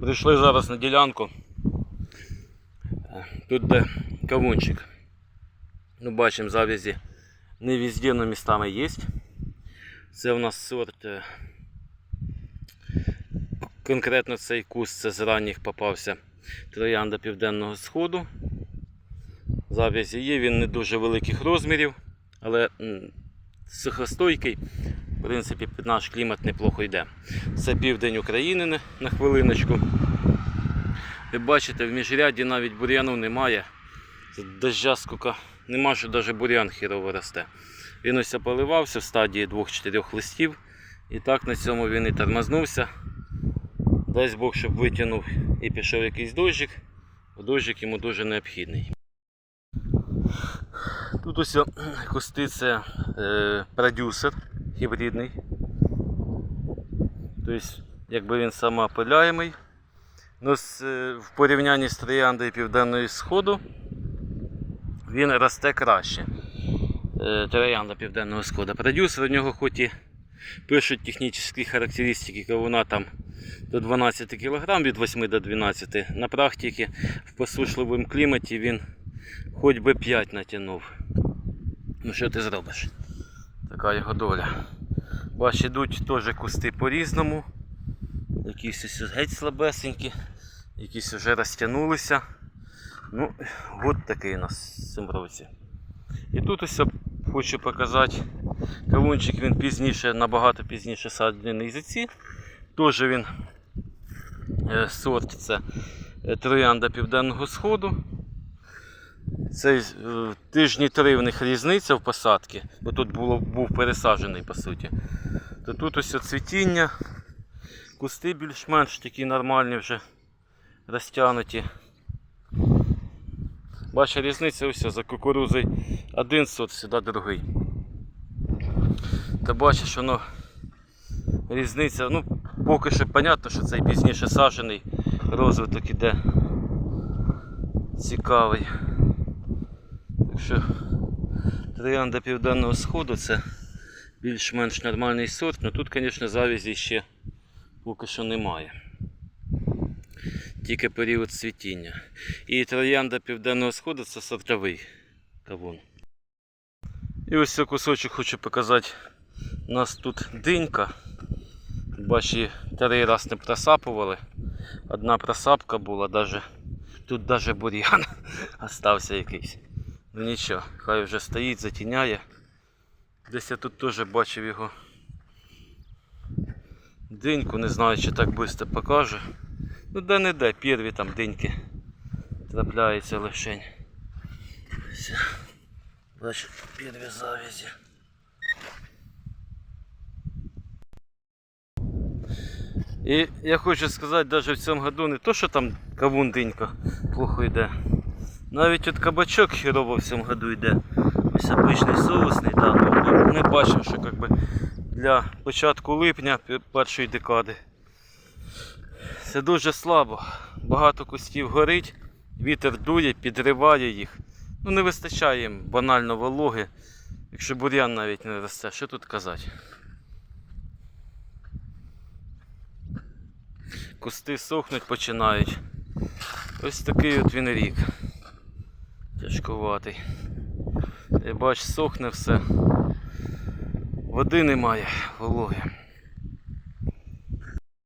Прийшли зараз на ділянку. Тут де кавунчик. Ну, бачимо завязі не везде, но містами є. Це у нас сорт. е, Конкретно цей куст це з ранніх попався троянда Південного Сходу. Завязі є, він не дуже великих розмірів, але сухостойкий. В принципі, під наш клімат неплохо йде. Це південь України на- хвилиночку. Ви бачите, в міжряді навіть бур'яну немає. Дождя скільки нема, що навіть бур'ян хірово росте. Він ось поливався в стадії 2-4 листів. І так на цьому він і тормознувся. Дасть Бог, щоб витягнув і пішов якийсь дощик. бо йому дуже необхідний. Тут ось це е, продюсер гібридний. Тобто, якби він самоопиляємий. Ну, е, в порівнянні з трояндою Південного Сходу він росте краще. Е, Троянда Південного Сходу. Продюсер у нього хоч і пишуть технічні характеристики кавуна там до 12 кг від 8 до 12 На практиці в посушливому кліматі він хоч би 5 натягнув. Ну що ти зробиш? Така його доля. Бач, ідуть теж кусти по-різному. Якісь ось геть слабесенькі, якісь вже розтягнулися. Ну, год такий у нас в році. І тут ось хочу показати. Кавунчик він пізніше, набагато пізніше саджений за ці. Теж він е, сорт це троянда Південного Сходу. Це е, тижні три в них різниця в посадці, бо тут було, був пересаджений по суті. То тут ось цвітіння, кусти більш-менш такі нормальні вже розтягнуті. Бачиш, різниця ось за кукурузою один сорт, сюди другий. Та бачиш, воно різниця, ну, поки що понятно, що цей пізніше саджений розвиток іде цікавий. Що троянда Південного Сходу це більш-менш нормальний сорт, але тут, звісно, завязі ще поки що немає. Тільки період цвітіння. І троянда Південного Сходу це сортовий кавун. І ось цей кусочок хочу показати. У нас тут динька. Бачи, три раз не просапували. Одна просапка була, даже, тут даже бур'ян остався якийсь. Нічого, хай вже стоїть, затіняє. Десь я тут теж бачив його диньку, не знаю, чи так швидко покаже. Ну де не де, перві там диньки трапляються лишень. Все. Перві завязі. І я хочу сказати, навіть в цьому году не то, що там кавун динька плохо йде. Навіть от кабачок хірово в цьому году йде. Ось обичний соусний, да, ну, ми бачимо, що как би, для початку липня першої декади. Це дуже слабо. Багато кустів горить, вітер дує, підриває їх. Ну не вистачає їм банально вологи. Якщо бур'ян навіть не росте, що тут казати? Кусти сохнуть починають. Ось такий от він рік. Тяжкуватий. Я бач, сохне все. Води немає, вологи.